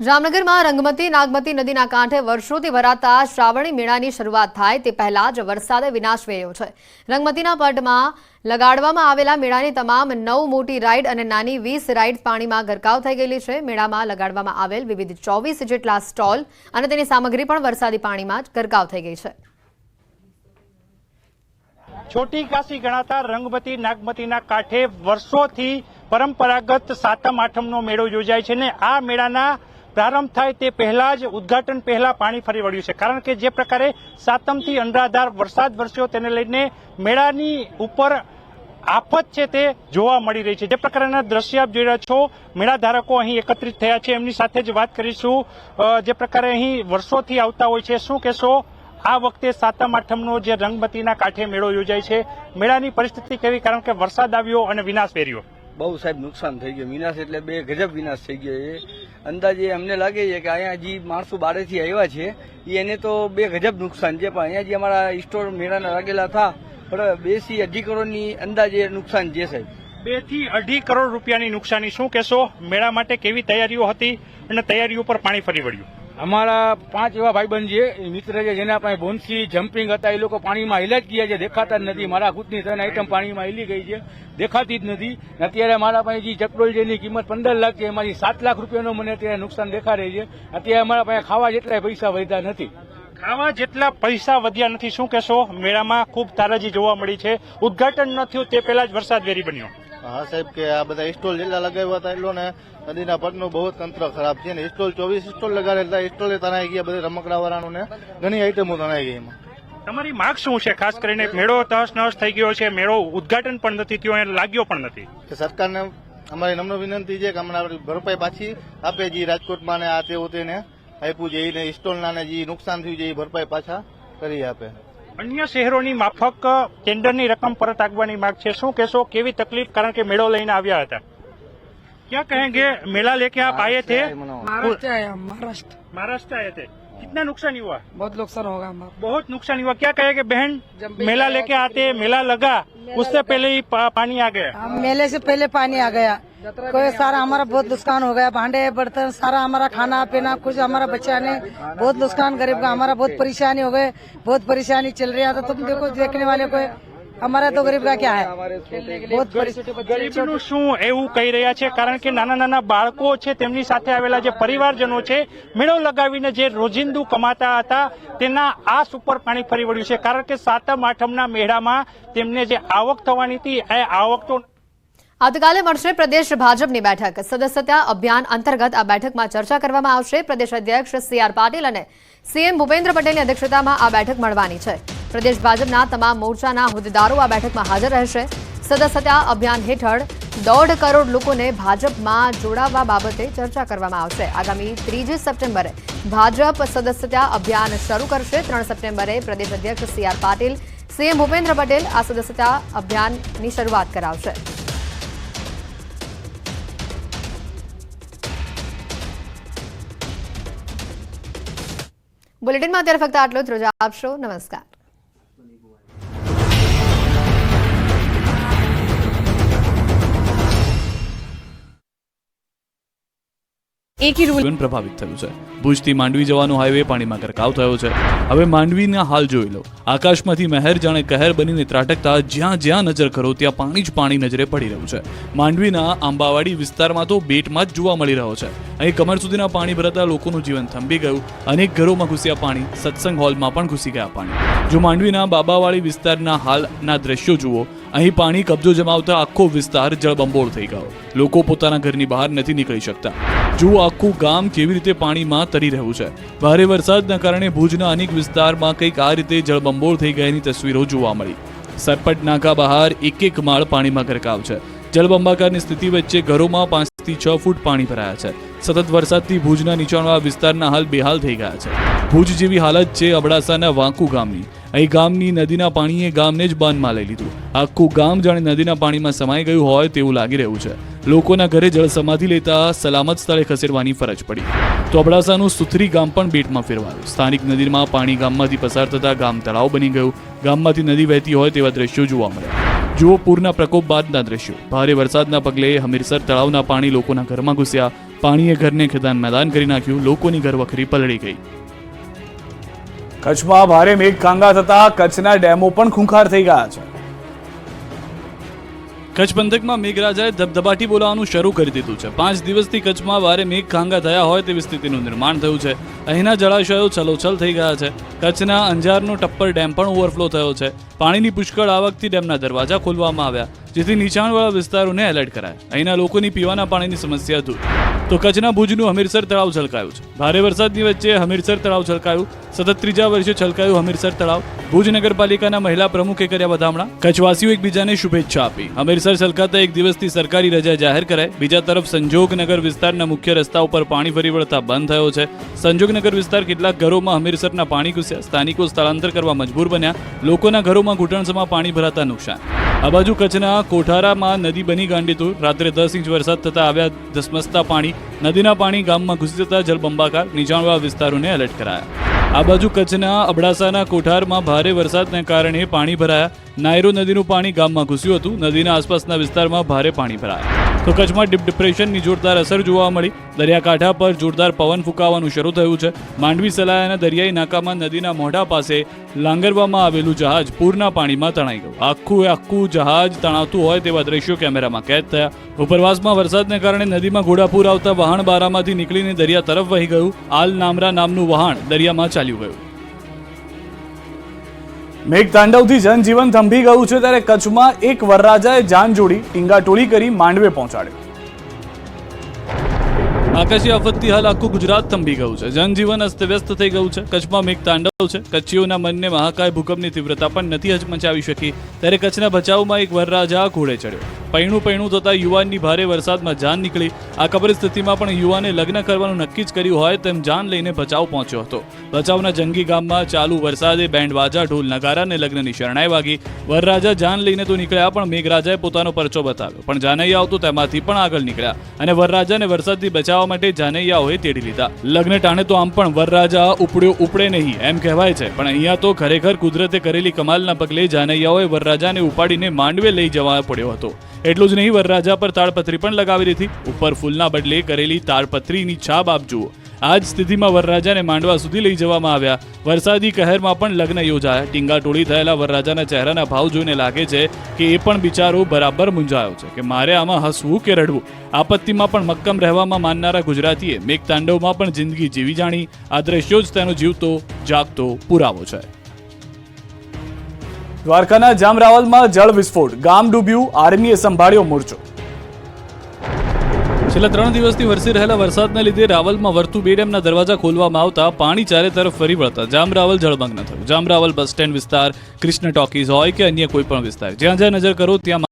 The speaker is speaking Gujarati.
જામનગરમાં રંગમતી, નાગમતી નદીના કાંઠે વર્ષોથી ભરાતા શ્રાવણી મેળાની શરૂઆત થાય તે પહેલા જ વરસાદે વિનાશ વેર્યો છે. રંગમતીના પટમાં લગાડવામાં આવેલા મેળાની તમામ નવ મોટી રાઇડ અને નાની વીસ રાઇડ પાણીમાં ગરકાવ થઈ ગયેલી છે. મેળામાં લગાડવામાં આવેલ વિવિધ ચોવીસ જેટલા સ્ટોલ અને તેની સામગ્રી પણ વરસાદી પાણીમાં ગરકાવ થઈ ગઈ છે. છોટી કાશી ગણાતા રંગમતી, નાગમતીના કાંઠે વર્ષોથી પરંપરાગત સાતમ આઠમનો મેળો યોજાય છે ને આ મેળાના પ્રારંભ થાય તે પહેલા જ ઉદ્ઘાટન પહેલા પાણી ફરી વળ્યું છે. કારણ કે જે પ્રકારે સાતમથી અનરાધાર વરસાદ વરસ્યો તેને લઈને મેળાની ઉપર આફત છે તે જોવા મળી રહી છે. જે પ્રકારના દ્રશ્ય આપ જોઈ રહ્યા છો મેળા ધારકો અહીં એકત્રિત થયા છે. એમની સાથે જ વાત કરીશું. જે પ્રકારે અહીં વર્ષોથી આવતા હોય છે. શું કહેશો? આ વખતે સાતમ આઠમનો જે રંગમતીના કાંઠે મેળો યોજાય છે. મેળાની પરિસ્થિતિ કેવી? કારણ કે વરસાદ આવ્યો અને વિનાશ વેર્યો બહુ સાહેબ નુકસાન થઈ ગયું. વિનાશ એટલે બે ગજબ વિનાશ થઈ ગયો એ. અંદાજે અમને લાગે છે કે અહીંયા જે માણસો બારેથી આવ્યા છે એને તો બે ગજબ નુકસાન છે. પણ અહીંયા જે અમારા સ્ટોર મેળાના લાગેલા હતા, પણ બેથી અઢી કરોડની અંદાજે નુકસાન છે સાહેબ. બેથી અઢી કરોડ રૂપિયાની નુકસાની. શું કહેશો? મેળા માટે કેવી તૈયારીઓ હતી અને તૈયારીઓ પર પાણી ફરી વળ્યું. અમારા પાંચ એવા ભાઈબંધ છે મિત્ર છે, જેના પાસે બોન્સી, જમ્પિંગ હતા, એ લોકો પાણીમાં હિલા જ ગયા છે, દેખાતા જ નથી. મારા ખુદની ત્રણ આઈટમ પાણીમાં હિલી ગઈ છે, દેખાતી જ નથી. અત્યારે મારા પાસે જે ચકડોલ છે એની કિંમત પંદર લાખ છે, એમાંથી સાત લાખ રૂપિયાનો મને અત્યારે નુકસાન દેખાડે છે. અત્યારે અમારા પાસે ખાવા જેટલા પૈસા વધ્યા નથી. ખાવા જેટલા પૈસા વધ્યા નથી, શું કહેશો? મેળામાં ખૂબ તારાજી જોવા મળી છે. ઉદ્ઘાટન ન થયું, તે પહેલા જ વરસાદ વેરી બન્યો. હા સાહેબ કે આ બધા સ્ટોલ જેટલા લગાવ્યા હતા એટલો ને નદીના પટનું બહુ તંત્ર ખરાબ છે ને સ્ટોલ ચોવીસ સ્ટોલ લગાડેલા સ્ટોલે તણાઈ ગયા બધા રમકડા વાળાનું ને ઘણી આઈટમો તણાઈ ગઈ એમાં. તમારી માગ શું છે? ખાસ કરીને મેળો તહસ નહસ થઈ ગયો છે મેળો ઉદ્ઘાટન પણ નથી થયો અને લાગ્યો પણ નથી. કે સરકારને અમારી નમ્ર વિનંતી છે કે અમને ભરપાઈ પાછી આપે જે રાજકોટમાં ને આ તેવું તેને આપ્યું છે એને સ્ટોલના ને જે નુકસાન થયું છે એ ભરપાઈ પાછા કરી આપે. અન્ય શહેરોની માફક ટેન્ડરની રકમ પરત આપવાની માંગ છે શું કહેશો કેવી તકલીફ કારણ કે મેળો લઈને આવ્યા હતા क्या कहेंगे मेला लेके आप आए थे महाराष्ट्र आए हम महाराष्ट्र महाराष्ट्र आए थे कितना नुकसान हुआ बहुत नुकसान होगा हमारा बहुत नुकसान हुआ क्या कहेंगे बहन जब भी मेला आया लेके आते मेला लगा उससे पहले ही पा- पानी आ गया हम मेले से पहले पानी आ गया कोई सारा हमारा बहुत नुकसान हो गया भांडे बर्तन सारा हमारा खाना पीना कुछ हमारा बच्चा ने बहुत नुकसान गरीब का हमारा बहुत परेशानी हो गए बहुत परेशानी चल रही है तो तुम देखो देखने वाले को हमारा तो गरीब का क्या है बहुत परेशानी ગરીબનું શું એવું કહી રહ્યા છે કારણ કે નાના નાના બાળકો છે તેમની સાથે આવેલા જે પરિવારજનો છે મેળો લગાવીને જે રોજિંદુ કમાતા હતા તેના આસ ઉપર પાણી ફરી વળ્યું છે કારણ કે સાતમ આઠમના મેળામાં તેમને જે આવક થવાની હતી એ આવક તો આવતીકાલે મળશે પ્રદેશ ભાજપની બેઠક. સદસ્યતા અભિયાન અંતર્ગત આ બેઠકમાં ચર્ચા કરવામાં આવશે. પ્રદેશ અધ્યક્ષ સી આર પાટીલ અને સીએમ ભૂપેન્દ્ર પટેલની અધ્યક્ષતામાં આ બેઠક મળવાની છે. પ્રદેશ ભાજપના તમામ મોરચાના હોદ્દેદારો આ બેઠકમાં હાજર રહેશે. સદસ્યતા અભિયાન હેઠળ દોઢ કરોડ લોકોને ભાજપમાં જોડાવા બાબતે ચર્ચા કરવામાં આવશે. આગામી ત્રીજી સપ્ટેમ્બરે ભાજપ સદસ્યતા અભિયાન શરૂ કરશે. ત્રણ સપ્ટેમ્બરે પ્રદેશ અધ્યક્ષ C R Patil CM Bhupendra Patel આ સદસ્યતા અભિયાનની શરૂઆત કરાવશે. બુલેટિનમાં અત્યારે ફક્ત આટલો જ રજા આપશો નમસ્કાર જીવન પ્રભાવિત થયું છે. ભુજથી માંડવી જવાનો હાઈવે પાણીમાં ગરકાવ થયો છે. હવે માંડવીના હાલ જોઈ લો. આકાશમાંથી મહેર જાણે કહેર બનીને ત્રાટકતા જ્યાં જ્યાં નજર કરો ત્યાં પાણી જ પાણી નજરે પડી રહ્યું છે. માંડવીના આંબાવાડી વિસ્તારમાં તો બેટમાં જ જોવા મળી રહ્યો છે. અહીં કમર સુધીના પાણી ભરાતા લોકોનું જીવન થંભી ગયું. અનેક ઘરોમાં ઘૂસ્યા પાણી. સત્સંગ હોલમાં પણ ઘૂસી ગયા પાણી. જો માંડવીના બાબાવાડી વિસ્તારના હાલના દ્રશ્યો જુઓ, અહીં પાણી કબજો જમાવતા આખો વિસ્તાર જળબંબોળ થઈ ગયો. લોકો પોતાના ઘરની બહાર નથી નીકળી શકતા. જુઓ આખું ગામ કેવી રીતે પાણીમાં તરી રહ્યું છે? ભારે વરસાદના કારણે ભુજના અનેક વિસ્તારમાં કંઈક આ રીતે જળબંબોળ થઈ ગયાની તસવીરો જોવા મળી. સરપટ નાકા બહાર એક એક માળ પાણીમાં ગરકાવ છે. જળબંબાકારની સ્થિતિ વચ્ચે ઘરોમાં પાંચથી છ ફૂટ પાણી ભરાયા છે. સતત વરસાદથી ભુજના નીચાણવાળા વિસ્તારના હાલ બેહાલ થઈ ગયા છે. ભુજ જેવી હાલત છે અબડાસાના વાંકુ ગામની. અહીં ગામની નદીના પાણીએ ગામને જ બાંધમાં લઈ લીધું. આખું ગામ જાણે નદીના પાણીમાં સમાઈ ગયું હોય તેવું લાગી રહ્યું છે. લોકોના ઘરે જળ સમાધિ લેતા સલામત સ્થળે ખસેડવાની ફરજ પડી. તો અબડાસાનું સુથરી ગામ પણ બેટમાં ફેરવાયું. સ્થાનિક નદીમાં પાણી ગામમાંથી પસાર થતા ગામ તળાવ બની ગયું. ગામમાંથી નદી વહેતી હોય તેવા દ્રશ્યો જોવા મળ્યા. જુઓ પૂરના પ્રકોપ બાદના દ્રશ્યો. ભારે વરસાદના પગલે હમીરસર તળાવના પાણી લોકોના ઘરમાં ઘૂસ્યા. પાણીએ ઘરને ખેદાન મેદાન કરી નાખ્યું. લોકોની ઘરવખરી પલળી ગઈ. કચ્છમાં ભારે મેઘ કાંગા થતા કચ્છના ડેમો પણ ખૂંખાર થઈ ગયા છે. કચ્છ પંથકમાં મેઘરાજાએ ધબધબાટી બોલાવવાનું શરૂ કરી દીધું છે. પાંચ દિવસથી કચ્છમાં ભારે મેઘ ખાંગા થયા હોય તેવી સ્થિતિનું નિર્માણ થયું છે. અહીંના જળાશયો છલોછલ થઈ ગયા છે. કચ્છના અંજારનો ટપ્પર ડેમ પણ ઓવરફ્લો થયો છે. પાણીની પુષ્કળ આવકથી ડેમના દરવાજા ખોલવામાં આવ્યા. જેથી નીચાણવાળા વિસ્તારોને એલર્ટ કરાયા. અહીંના લોકોની પીવાના પાણીની સમસ્યા દૂર. તો કચ્છના ભુજનું હમીરસર તળાવ છલકાયું છે. ભારે વરસાદની વચ્ચે હમીરસર તળાવ છલકાયું. સતત ત્રીજા વર્ષે છલકાયું હમીરસર તળાવ. ભુજ નગરપાલિકાના મહિલા પ્રમુખે કર્યા વધામણા. કચ્છવાસીઓ એકબીજાને શુભેચ્છા આપી. હમીરસર છલકાતા એક દિવસથી સરકારી રજા જાહેર કરાઈ. બીજા તરફ સંજોગનગર વિસ્તારના મુખ્ય રસ્તા ઉપર પાણી ફરી વળતા બંધ થયો છે. સંજોગનગર વિસ્તાર કેટલાક ઘરોમાં હમીરસરના પાણી ઘૂસ્યા. સ્થાનિકો સ્થળાંતર કરવા મજબૂર બન્યા. લોકોના ઘરોમાં ઘૂંટણસમાં પાણી ભરાતા નુકસાન. આ બાજુ કચ્છના કોઠારામાં નદી બની ગાંડીતુર રાત્રે દસ ઇંચ વરસાદ થતા આવ્યા ધસમસતા પાણી. નદીના પાણી ગામમાં ઘૂસી જતા જળબંબાકાર નીચાણવાળા વિસ્તારોને એલર્ટ કરાયા. આ બાજુ કચ્છના અબડાસાના કોઠારમાં ભારે વરસાદને કારણે પાણી ભરાયા. નાયરો નદીનું પાણી ગામમાં ઘૂસ્યું હતું. નદીના આસપાસના વિસ્તારમાં ભારે પાણી ભરાયા. તો કચ્છમાં ડીપ ડિપ્રેશનની જોરદાર અસર જોવા મળી. દરિયાકાંઠા પર જોરદાર પવન ફૂંકાવાનું શરૂ થયું છે. માંડવી સલાયાના દરિયાઈ નાકામાં નદીના મોઢા પાસે લાંગરવામાં આવેલું જહાજ પૂરના પાણીમાં તણાઈ ગયું. આખું આખું જહાજ તણાવતું હોય તેવા દ્રશ્યો કેમેરામાં કેદ થયા. ઉપરવાસમાં વરસાદને કારણે નદીમાં ઘોડાપૂર આવતા વહાણ બારામાંથી નીકળીને દરિયા તરફ વહી ગયું. આલ નામરા નામનું વહાણ દરિયામાં ચાલ્યું ગયું. મેઘ તાંડવથી જનજીવન થંભી ગયું છે ત્યારે કચ્છમાં એક વરરાજાએ જાન જોડી ટીંગાટોળી કરી માંડવે પહોંચાડ્યો. આકાશી આફતથી હાલ આખું ગુજરાત થંભી ગયું છે. જનજીવન અસ્તવ્યસ્ત થઈ ગયું છે. કચ્છમાં મેઘ તાંડવ છે. કચ્છીઓના મનને મહાકાય, ભૂકંપની તીવ્રતા પણ નથી હચમચાવી શકી. ત્યારે કચ્છના બચાવમાં એક વરરાજા ઘોડે ચડ્યો. પૈણું પૈણું થતા યુવાનની ભારે વરસાદમાં જાન નીકળી. આ પરિસ્થિતિમાં પણ યુવાને લગ્ન કરવાનું નક્કી જ કર્યું હોય તેમ જાન લઈને બચાવ પહોંચ્યો હતો. બચાવના જંગી ગામમાં ચાલુ વરસાદે બેન્ડ વાજા, ઢોલ નગારા અને લગ્નની શરણાઈ વાગી. વરરાજા જાન લઈને તો નીકળ્યા પણ મેઘરાજાએ પોતાનો પરચો બતાવ્યો. પણ જાનૈયાઓ તો તેમાંથી પણ આગળ નીકળ્યા અને વરરાજાને વરસાદથી બચાવવા માટે જાનૈયાઓએ તેડી લીધા. લગ્ન ટાણે તો આમ પણ વરરાજા ઉપડ્યો ઉપડે નહીં એમ કહેવાય છે. પણ અહીંયા તો ખરેખર કુદરતે કરેલી કમાલના પગલે જાનૈયાઓએ વરરાજાને ઉપાડીને માંડવે લઈ જવા પડ્યો હતો. એટલું જ નહીં, વરરાજા પર તાડપત્રી પણ લગાવી દીધી ઉપર ફૂલના બદલે કરેલી તાડપત્રીની છાપ આપ જુઓ. આ જ સ્થિતિમાં વરરાજાને માંડવા સુધી લઈ જવામાં આવ્યા. વરસાદી કહેરમાં પણ લગ્ન યોજાયા. ટીંગાટોળી થયેલા વરરાજાના ચહેરાના ભાવ જોઈને લાગે છે કે એ પણ બિચારો બરાબર મૂંઝાયો છે કે મારે આમાં હસવું કે રડવું? આપત્તિમાં પણ મક્કમ રહેવામાં માનનારા ગુજરાતીએ મેઘતાંડવમાં પણ જિંદગી જીવી જાણી. આ દ્રશ્યો જ તેનો જીવતો, જાગતો પુરાવો છે. દ્વારકાના જામરાવલમાં જળ વિસ્ફોટ. ગામ ડૂબ્યું, આર્મીએ સંભાળ્યો મોરચો. છેલ્લા ત્રણ દિવસથી વરસી રહેલા વરસાદના લીધે રાવલમાં વર્તુ બે ડેમના દરવાજા ખોલવામાં આવતા પાણી ચારે તરફ ફરી વળતા જામરાવલ જળમગ્ન થયું. જામરાવલ બસ સ્ટેન્ડ વિસ્તાર, કૃષ્ણ ટોકીઝ હોય કે અન્ય કોઈ પણ વિસ્તાર. જ્યાં જ્યાં નજર કરો, ત્યાં